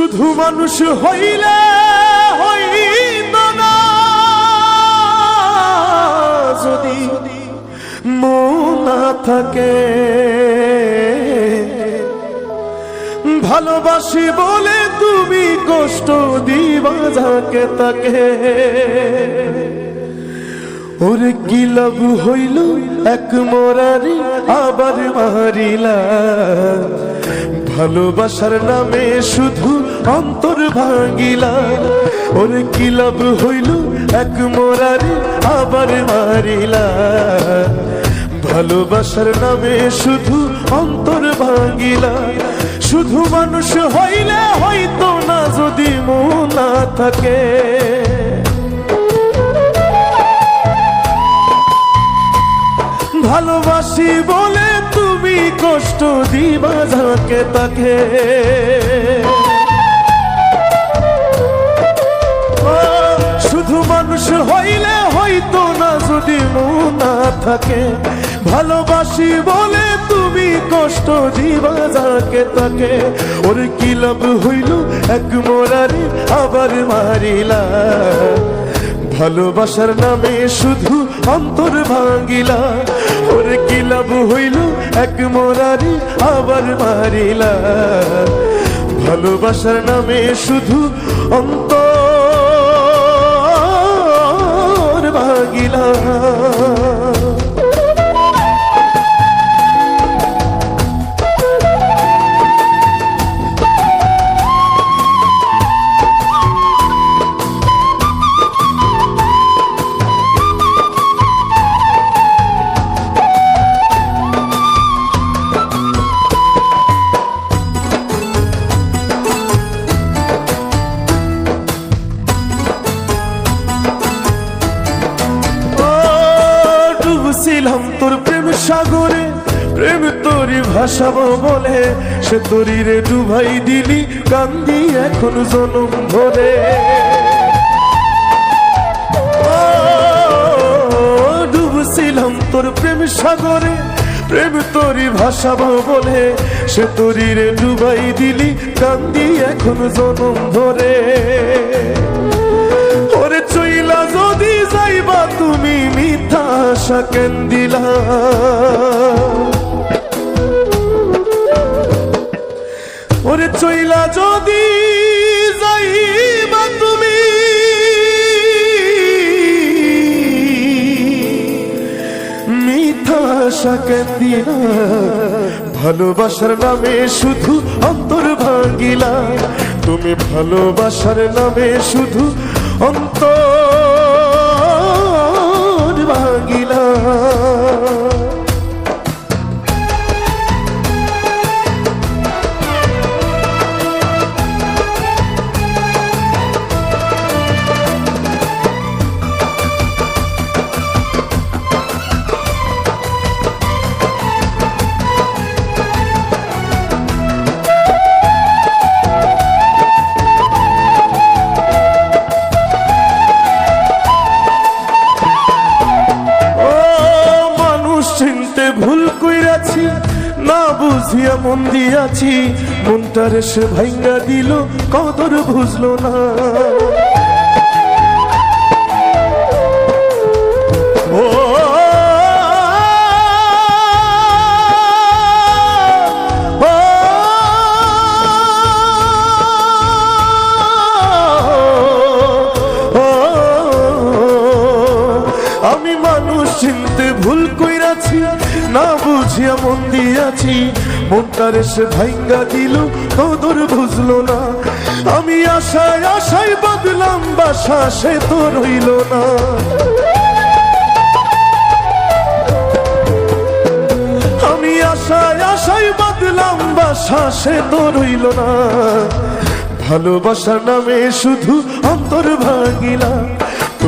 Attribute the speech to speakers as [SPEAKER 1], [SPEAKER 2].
[SPEAKER 1] শুধু মানুষ হইলে না। যদি মন থাকে, ভালোবাসি বলে তুমি কষ্ট দিবা যাকে তাকে। ওরে কি লাভ হইল এক মরারি আবার মারিলা। ভালোবাসার নামে শুধু অন্তর ভাঙিলা। ওরে কি লাভ হইল? এক মরারি আবার মারিলা। ভালোবাসার নামে শুধু অন্তর ভাঙিলা। শুধু মানুষ হইলে হয়তো না, যদি মন না থাকে। ভালোবাসি বলে তুমি কষ্ট দিবা, যাকে তাকে। শুধু মানুষ হইলে হয়তো না যদি না থাকে। ভালোবাসি বলে তুমি কষ্ট দিবা যাকে তাকে। ওর কি লাভ হইল? এক মোরারি আবার মারিলা। ভালোবাসার নামে শুধু অন্তর ভাঙিলা। ওর কি লাভ হইল? এক মোরারি আবার মারিলা। ভালোবাসার নামে শুধু অন্তর ভাঙিলা ডুবছিলাম তোর প্রেম সাগরে প্রেম তোরি ভাসাবো বলে। সে তোরি রে ডুবাই দিলি কান্দি এখন জনম ও, ডুবছিলাম তোর প্রেম সাগরে প্রেম তোরি ভাসাবো বলে। সে তোরি রে ডুবাই দিলি কান্দি এখন জনম ধরে। ওরে চইলা আশা কেন দিলা ওরে চইলা যদি যাইবা তুমি, মিথ্যা আশা কেন দিলা ভালোবাসার নামে শুধু অন্তর ভাঙিলা তুমি ভালোবাসার নামে শুধু অন্তর না বুঝিয়া মন দিয়াছি মনটার সে ভাইঙ্গা দিল কদর বুঝলো না আমি মানুষ চিনতে ভুল কইরাছি না বুঝিয়া মন দিয়াছি মনটার সে ভাইঙ্গা দিল, কদর বুঝলো না। আমি আশায় আশায় বদলাম, বাসা সে তো রইল না। আমি আশায় আশায় বদলাম, বাসা সে তো রইল না। ভালোবাসার নামে শুধু অন্তর ভাঙিলা